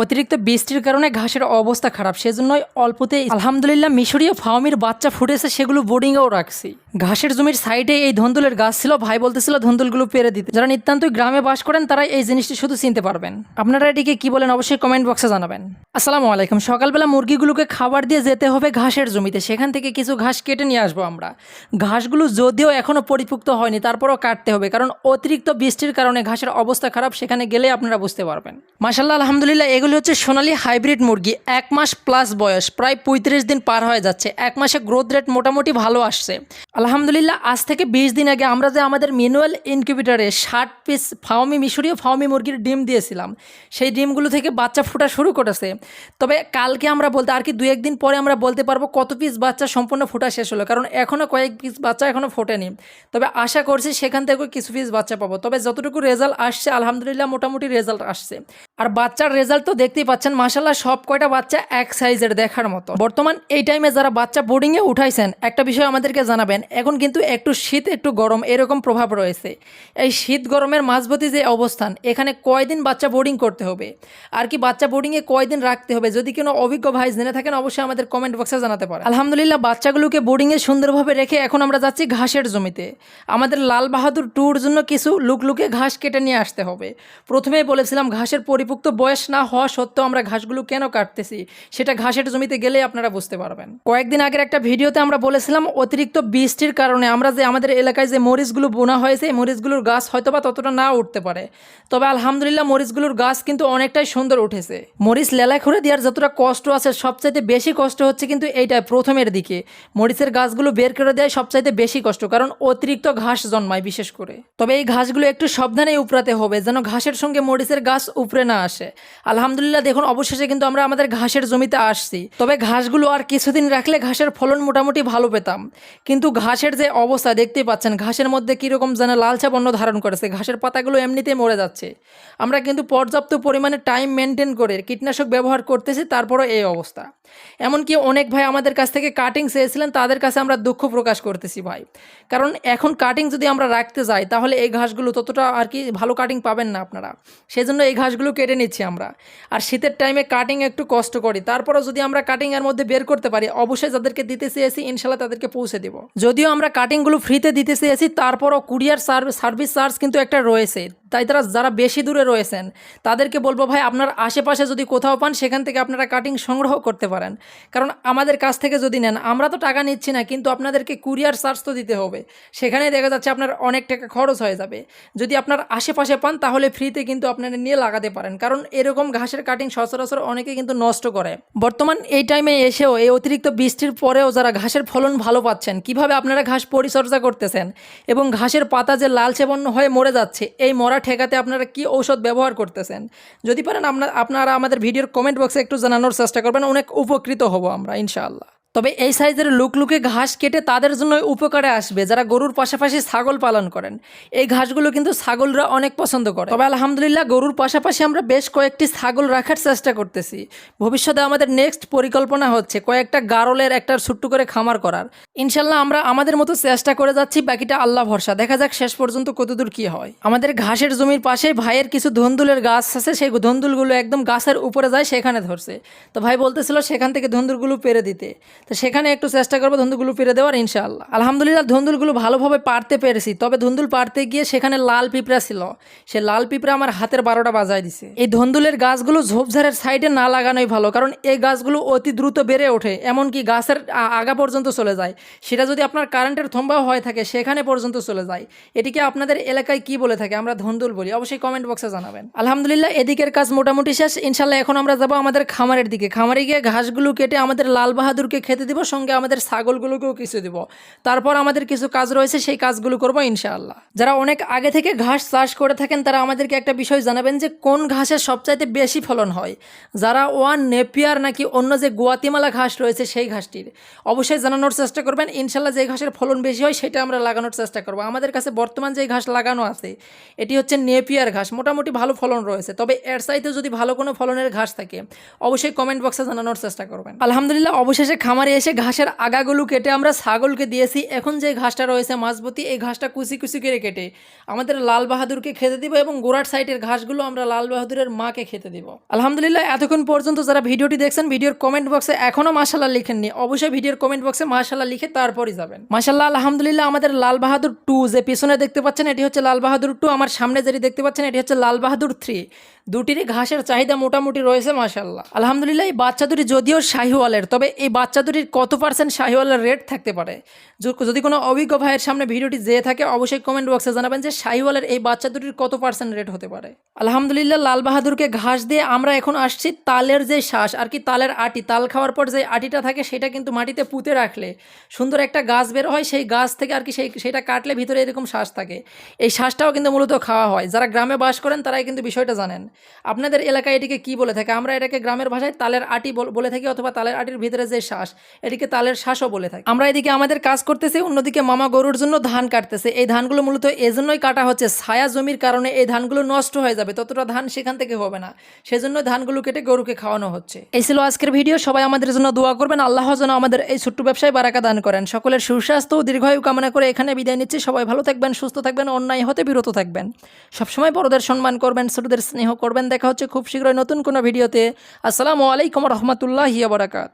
অতিরিক্ত বৃষ্টির কারণে ঘাসের অবস্থা খারাপ। সেজন্যই অল্পতেই আলহামদুলিল্লাহ মিশরীয় ফাওমির বাচ্চা ফুটেছে, সেগুলো বোর্ডিংয়েও রাখছি। ঘাসের জমির সাইডে এই ধন্দুলের গাছ ছিল, ভাই বলতেছিল ধন্দুলগুলো পেরে দিতে। যারা নিতান্তই গ্রামে বাস করেন তারা এই জিনিসটি শুধু চিনতে পারবেন। আপনারা এটিকে কি বলেন অবশ্যই কমেন্ট বক্সে জানাবেন। আসসালামু আলাইকুম। সকালবেলা মুরগিগুলোকে খাবার দিয়ে যেতে হবে ঘাসের জমিতে। সেখান থেকে কিছু ঘাস কেটে নিয়ে আসব আমরা। ঘাসগুলো যদিও এখনও পরিপুক্ত হয়নি, তারপরও কাটতে হবে, কারণ অতিরিক্ত বৃষ্টির কারণে ঘাসের অবস্থা খারাপ। সেখানে গেলে আপনারা বুঝতে পারবেন। মাসাল্লাহ আলহামদুলিল্লাহ এগুলি হচ্ছে সোনালী হাইব্রিড মুরগি, এক মাস প্লাস বয়স, প্রায় পঁয়ত্রিশ দিন পার হয়ে যাচ্ছে। এক মাসে গ্রোথ রেট মোটামুটি ভালো আসছে। আলহামদুলিল্লাহ, আজ থেকে বিশ দিন আগে আমরা যে আমাদের ম্যানুয়াল ইনকিউবেটারে ষাট পিস ফাওমি মিশরীয় ফাওমি মুরগির ডিম দিয়েছিলাম, সেই ডিমগুলো থেকে বাচ্চা ফোটা শুরু করেছে। তবে কালকে আমরা বলতে, আর কি দু একদিন পরে আমরা বলতে পারব কত পিস বাচ্চা সম্পূর্ণ ফোটা শেষ হলো, কারণ এখনও কয়েক পিস বাচ্চা এখনও ফোটেনি। তবে আশা করছি সেখান থেকেও কিছু পিস বাচ্চা পাবো। তবে যতটুকু রেজাল্ট আসছে, আলহামদুলিল্লাহ, মোটামুটি রেজাল্ট আসছে। আর বাচ্চার রেজাল্ট তো দেখতেই পাচ্ছেন মাসাল্লাহ সব কয়টা বাচ্চা এক সাইজের দেখার মতো। বর্তমান এই টাইমে যারা বাচ্চা বোর্ডিংয়ে উঠাইছেন, একটা বিষয় আমাদেরকে জানাবেন, এখন কিন্তু একটু শীত, একটু গরম, এরকম প্রভাব রয়েছে। এই শীত গরমের মাঝবতী যে অবস্থান, এখানে কয়দিন বাচ্চা বোর্ডিং করতে হবে? আর কি বাচ্চা বোর্ডিংয়ে কয়দিন রাখতে হবে? যদি কোনো অভিজ্ঞ ভাই জেনে থাকেন, অবশ্যই আমাদের কমেন্ট বক্সে জানাতে পারেন। আলহামদুলিল্লাহ, বাচ্চাগুলোকে বোর্ডিংয়ে সুন্দরভাবে রেখে এখন আমরা যাচ্ছি ঘাসের জমিতে। আমাদের লাল বাহাদুর ট্যুর জন্য কিছু লুকলুকে ঘাস কেটে নিয়ে আসতে হবে। প্রথমেই বলেছিলাম, ঘাসের পরিপুক্ত বয়স না হওয়া সত্ত্বেও আমরা ঘাসগুলো কেন কাটতেছি? সেটা ঘাসের জমিতে গেলে আপনারা বুঝতে পারবেন। কয়েকদিন আগের একটা ভিডিওতে আমরা বলেছিলাম, অতিরিক্ত বৃষ্টির কারণে আমরা যে আমাদের এলাকায় যে মরিচগুলো বোনা হয়েছে এই মরিচগুলোর গাছ হয়তোবা ততটা না উঠতে পারে। তবে আলহামদুলিল্লাহ মরিচগুলোর গাছ কিন্তু অনেকটাই সুন্দর উঠেছে। মরিচ লেলা খুঁড়ে দেওয়ার যতটা কষ্ট আছে, সবচাইতে বেশি কষ্ট হচ্ছে কিন্তু এইটা প্রথমের দিকে। মরিচের গাছগুলো বের করে দেয় সবচাইতে বেশি কষ্ট, কারণ অতিরিক্ত ঘাস জন্মায় বিশেষ করে। তবে এই ঘাসগুলো একটু সাবধানে উপরাতে হবে, যেন ঘাসের সঙ্গে মরিচের গাছ উপরে না আসে। আলহামদুলিল্লাহ দেখুন, অবশেষে কিন্তু আমরা আমাদের ঘাসের জমিতে আসছি। তবে ঘাসগুলো আর কিছুদিন রাখলে ঘাসের ফলন মোটামুটি ভালো পেতাম। কিন্তু ঘাসের যে অবস্থা, দেখতেই পাচ্ছেন, ঘাসের মধ্যে কীরকম যেন লালচা বর্ণ ধারণ করেছে। ঘাসের পাতাগুলো এমনিতেই মরে যাচ্ছে। আমরা কিন্তু পর্যাপ্ত পরিমাণে টাইম মেনটেন করে কীটনাশক ব্যবহার করতেছি, তারপরও এই অবস্থা। এমনকি অনেক ভাই আমাদের কাছ থেকে কাটিং চেয়েছিলেন, তাদের কাছে আমরা দুঃখ প্রকাশ করতেছি ভাই। কারণ এখন কাটিং যদি আমরা রাখতে যাই, তাহলে এই ঘাসগুলো ততটা আর কি ভালো কাটিং পাবেন না আপনারা। সেই জন্য এই ঘাসগুলো কেটে নিচ্ছি আমরা। আর শীতের টাইমে কাটিং একটু কষ্ট করি। তারপরও যদি আমরা কাটিংয়ের মধ্যে বের করতে পারি, অবশ্যই যাদেরকে দিতে চেয়েছি, ইনশাল্লাহ তাদেরকে পৌঁছে দেবো। যদিও আমরা কাটিংগুলো ফ্রিতে দিতে চেয়েছি, তারপরও কুরিয়ার সার্ভিস চার্জ কিন্তু একটা রয়েছে। তাই তারা যারা বেশি দূরে রয়েছেন, তাদেরকে বলব ভাই, আপনার আশেপাশে যদি কোথাও পান, সেখান থেকে আপনারা কাটিং সংগ্রহ করতে পারেন। কারণ আমাদের কাছ থেকে যদি নেন, আমরা তো টাকা নিচ্ছি না, কিন্তু আপনাদেরকে কুরিয়ার চার্জ তো দিতে হবে। সেখানে দেখা যাচ্ছে আপনার অনেক টাকা খরচ হয়ে যাবে। যদি আপনার আশেপাশে পান, তাহলে ফ্রিতে কিন্তু আপনারা নিয়ে লাগাতে পারেন। কারণ এরকম ঘাসের কাটিং সচরাচর অনেকে কিন্তু নষ্ট করে। বর্তমান এই টাইমে এসেও এই অতিরিক্ত বৃষ্টির পরেও যারা ঘাসের ফলন ভালো পাচ্ছেন, কীভাবে আপনারা ঘাস পরিচর্যা করতেছেন এবং ঘাসের পাতা যে লালচে বন্য হয়ে মরে যাচ্ছে, এই মরা ঠেকাতে আপনারা কি ঔষধ ব্যবহার করতেছেন? যদি পারেন আপনার আপনারা আমাদের ভিডিওর কমেন্ট বক্সে একটু জানানোর চেষ্টা করবেন, অনেক উপকৃত হব আমরা, ইনশাআল্লাহ। তবে এই সাইজের লুকলুকে ঘাস কেটে তাদের জন্য উপকারে আসবে যারা গরুর পাশাপাশি ছাগল পালন করেন। এই ঘাসগুলো কিন্তু ছাগলরা অনেক পছন্দ করে। তবে আলহামদুলিল্লাহ গরুর পাশাপাশি আমরা বেশ কয়েকটি ছাগল রাখার চেষ্টা করতেছি। ভবিষ্যতে আমাদের নেক্সট পরিকল্পনা হচ্ছে কয়েকটা গারলের একটা ছুট্টু করে খামার করার। ইনশাল্লাহ আমরা আমাদের মতো চেষ্টা করে যাচ্ছি, বাকিটা আল্লাহ ভরসা। দেখা যাক শেষ পর্যন্ত কতদূর কি হয়। আমাদের ঘাসের জমির পাশে ভাইয়ের কিছু ধন্দুলের গাছ আছে, সেই ধন্দুলগুলো একদম গাছের উপরে যায়, সেখানে ধরছে। তো ভাই বলতেছিল সেখান থেকে ধন্দুলগুলো পেরে দিতে। তো সেখানে একটু চেষ্টা করব ধন্দুলগুলো পেরে দেওয়ার, ইনশাআল্লাহ। আলহামদুলিল্লাহ ধন্দুলগুলো ভালোভাবে পারতে পেরেছি। তবে ধন্দুল পারতে গিয়ে সেখানে লাল পিঁপড়া ছিল। সে লাল পিঁপড়া আমার হাতের বারোটা বাজায় দিছে। এই ধন্দুলের গাছগুলো ঝোপঝাড়ের সাইডে না লাগানোই ভালো, কারণ এই গাছগুলো অতি দ্রুত বেড়ে ওঠে, এমনকি গাছের আগা পর্যন্ত চলে যায়। সেটা যদি আপনার কারেন্টের থম্বাও হয়ে থাকে, সেখানে পর্যন্ত চলে যায়। এটিকে আপনাদের এলাকায় কি বলে থাকে, আমরা ধন্দুল বলি। অবশ্যই কমেন্ট বক্সে জানাবেন। আলহামদুলিল্লাহ, এদিকের কাজ মোটামুটি শেষ। ইনশাল্লাহ এখন আমরা যাব আমাদের খামারের দিকে। খামারে গিয়ে ঘাসগুলো কেটে আমাদের লাল বাহাদুরকে খেতে দিব, সঙ্গে আমাদের ছাগলগুলোকেও কিছু দিব। তারপর আমাদের কিছু কাজ রয়েছে, সেই কাজগুলো করব ইনশাআল্লাহ। যারা অনেক আগে থেকে ঘাস চাষ করে থাকেন, তারা আমাদেরকে একটা বিষয় জানাবেন যে, কোন ঘাসের সবচাইতে বেশি ফলন হয়? যারা ওয়ান নেপিয়ার নাকি অন্য যে গুয়াতিমালা ঘাস রয়েছে, সেই ঘাসটির। অবশ্যই জানানোর চেষ্টা করবেন, ইনশাল্লাহ যে ঘাসের ফলন বেশি হয় সেটা আমরা লাগানোর চেষ্টা করব। আমাদের কাছে বর্তমান যে ঘাস লাগানো আছে, এটি হচ্ছে নেপিয়ার ঘাস, মোটামুটি ভালো ফলন রয়েছে। তবে এর চাইতে যদি ভালো কোনো ফলনের ঘাস থাকে, অবশ্যই কমেন্ট বক্সে জানানোর চেষ্টা করবেন। আলহামদুলিল্লাহ, অবশেষে খামারে এসে ঘাসের আগাগুলো কেটে আমরা ছাগলকে দিয়েছি। এখন যে ঘাসটা রয়েছে মাঝবতি এই ঘাসটা কুচি কুচি করে কেটে আমাদের লাল বাহাদুরকে খেতে দিব এবং গোড়ার সাইডের ঘাসগুলো আমরা লাল বাহাদুরের মাকে খেতে দিব। আলহামদুলিল্লাহ, এতক্ষণ পর্যন্ত যারা ভিডিওটি দেখছেন, ভিডিওর কমেন্ট বক্সে এখনও মাসাল্লাহ লিখেননি। অবশ্যই ভিডিওর কমেন্ট বক্সে মাসাল্লাহ লিখে তারপরই যাবেন। মাসাল্লাহ আলহামদুলিল্লাহ, আমাদের লাল বাহাদুর টু যে পিছনে দেখতে পাচ্ছেন, এটি হচ্ছে লাল বাহাদুর টু আমার সামনে যেটি দেখতে পাচ্ছেন, এটি হচ্ছে লাল বাহাদুর থ্রি দুটিরই ঘাসের চাহিদা মোটামুটি রয়েছে মাসাল্লাহ আলহামদুলিল্লাহ, এই বাচ্চা দুটি যদিও শাহিওয়ালের, তবে এই বাচ্চা দুটির কত পার্সেন্ট শাহিওয়ালের রেট থাকতে পারে? যদি কোনো অভিজ্ঞ ভাইয়ের সামনে ভিডিওটি যেয়ে থাকে, অবশ্যই কমেন্ট বক্সে জানাবেন যে শাহিওয়ালের এই বাচ্চা দুটির কত পার্সেন্ট রেট হতে পারে। আলহামদুলিল্লাহ, লাল বাহাদুরকে ঘাস দিয়ে আমরা এখন আসছি তালের যে শ্বাস, আর কি তালের আটি। তাল খাওয়ার পর যে আটিটা থাকে, সেটা কিন্তু মাটিতে পুঁতে রাখলে সুন্দর একটা গাছ বের হয়, সেই গাছ থেকে আর কি সেই, সেটা কাটলে ভিতরে এরকম শ্বাস থাকে। এই শ্বাসটাও কিন্তু মূলত খাওয়া হয়। যারা গ্রামে বাস করেন, তারাই কিন্তু বিষয়টা জানেন। আপনাদের এলাকায় এটিকে কি বলে থাকে? আমরা এটাকে গ্রামের ভাষায় তালের আটি বল- থাকি অথবা তালের আটির ভিতরে যে শ্বাস, এটিকে তালের শ্বাসও বলে থাকি। আমরা এদিকে আমাদের কাজ করতেছি, অন্যদিকে মামা গরুর জন্য ধান কাটতেছে। এই ধানগুলো মূলত এজন্যই কাটা হচ্ছে, ছায়া জমির কারণে এই ধানগুলো নষ্ট হয়ে যাবে, ততটা ধান সেখান থেকে হবে না। সেজন্য ধানগুলো কেটে গরুকে খাওয়ানো হচ্ছে। এই ছিল আজকের ভিডিও, সবাই আমাদের জন্য দোয়া করবেন, আল্লাহ যেন আমাদের এই ছোট্ট ব্যবসায় বারাকা দান করেন। সকলের সুস্বাস্থ্য ও দীর্ঘায়ু কামনা করে এখানে বিদায় নিচ্ছি। সবাই ভালো থাকবেন, সুস্থ থাকবেন, অন্যায় হতে বিরত থাকবেন। সবসময় বড়দের সম্মান করবেন, ছোটদের স্নেহ করবেন। দেখা হচ্ছে খুব শীঘ্রই নতুন কোনো ভিডিওতে। আসসালামু আলাইকুম রহমতুল্লাহ বারাকাত।